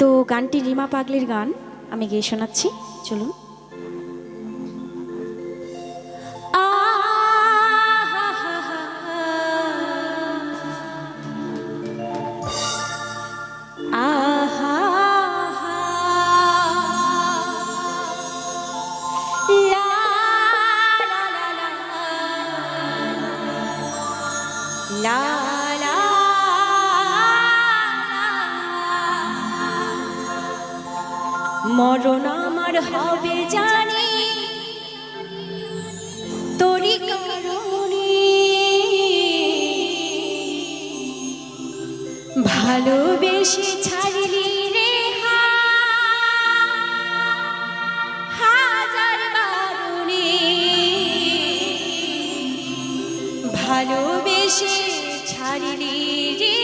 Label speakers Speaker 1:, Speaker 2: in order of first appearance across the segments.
Speaker 1: তো গানটি রিমা পাগলির গান আমি গিয়ে শোনাচ্ছি চলুন। মরণ আমার হবে জানি। তোরই কারণে ভালোবেসে ছাড়লি রে হাজার বারণে ভালোবেসে ছাড়লি রে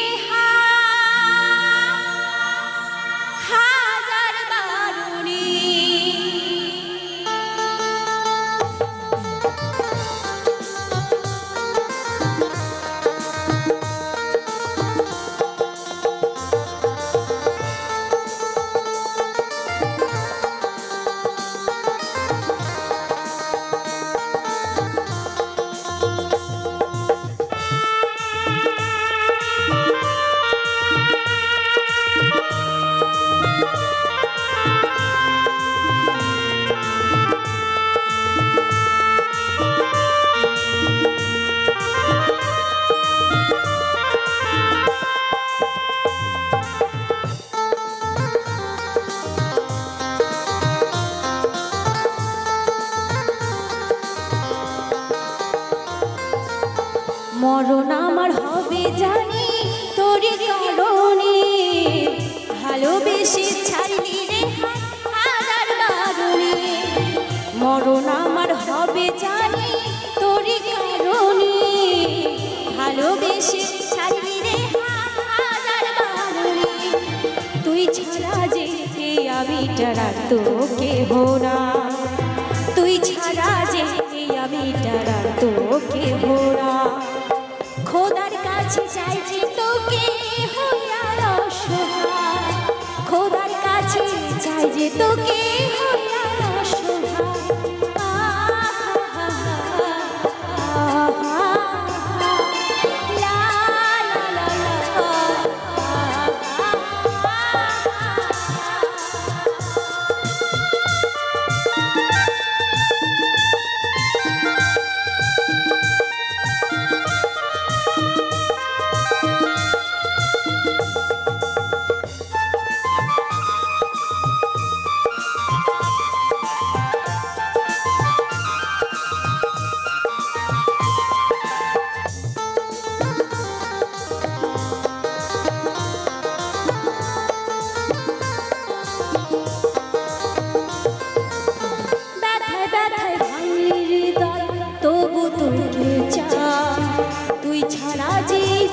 Speaker 1: ভালোবেসে ছাড়লি রে হাজার আমার হবে জানি তোর কারণে। তুই ছাড়া যে কে আমি টারা তোকে হোনা তুই ছাড়া যে কে আমি টারা তোকে হোনা খোদার কাছে চাই যে তোকে চাই যে তোকে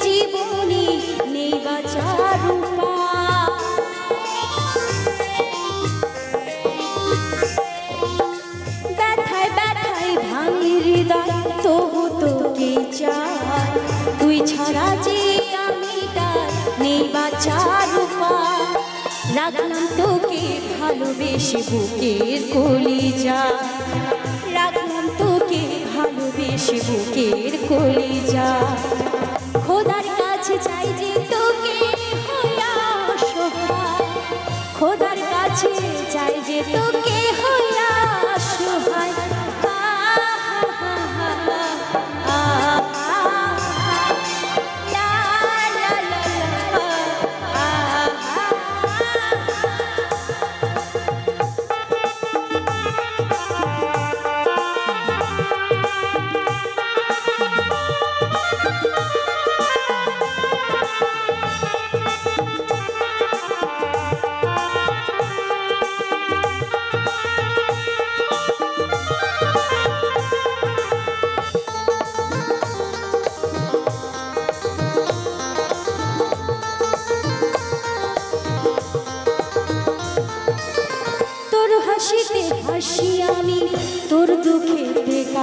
Speaker 1: জীবনে নেই তোকে চাই। তুই যে আমি তার নেই বাঁচার উপায়। রাখলাম তোকে ভালোবেসে বুকের কলিজা। রাখলাম তোকে ভালোবেসে বুকের কলিজা। খোদার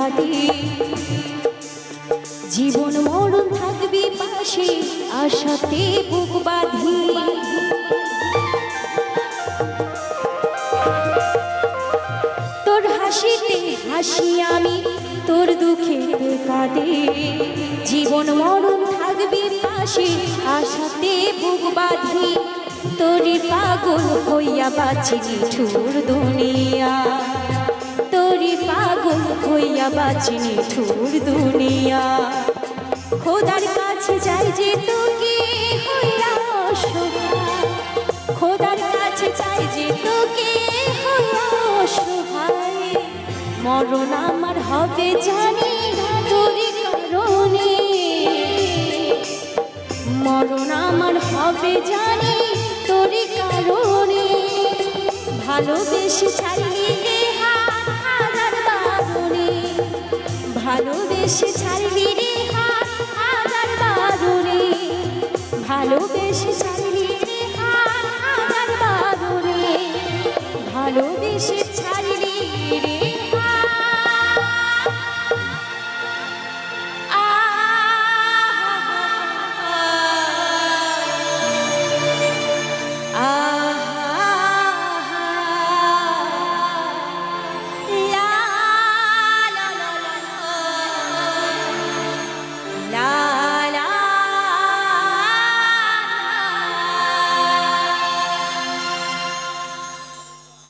Speaker 1: কাটে জীবন মরণ থাকবে পাশে, আশাতে বুক বাঁধি। তোর হাসিতে হাসি আমি, তোর দুঃখে কাটে জীবন মরণ থাকবে পাশে, আশাতে বুক বাঁধি। তোর পাগল হইয়া বাঁচি ছুর দুনি। হইয়া বাঁচি ঠুর দুনিয়া। খোদার কাছে যাই যে তোকে হইয়া খোদার কাছে চাই যে তোকে হইয়া মরণ আমার হবে জানি তোরই কারণে। মরণ আমার হবে জানি তোরই কারণে। ভালোবেসে ছাড়লি ভালোবেসে ছাড়বি রে হাত বাদুরে ভালোবেসে ছাড়লি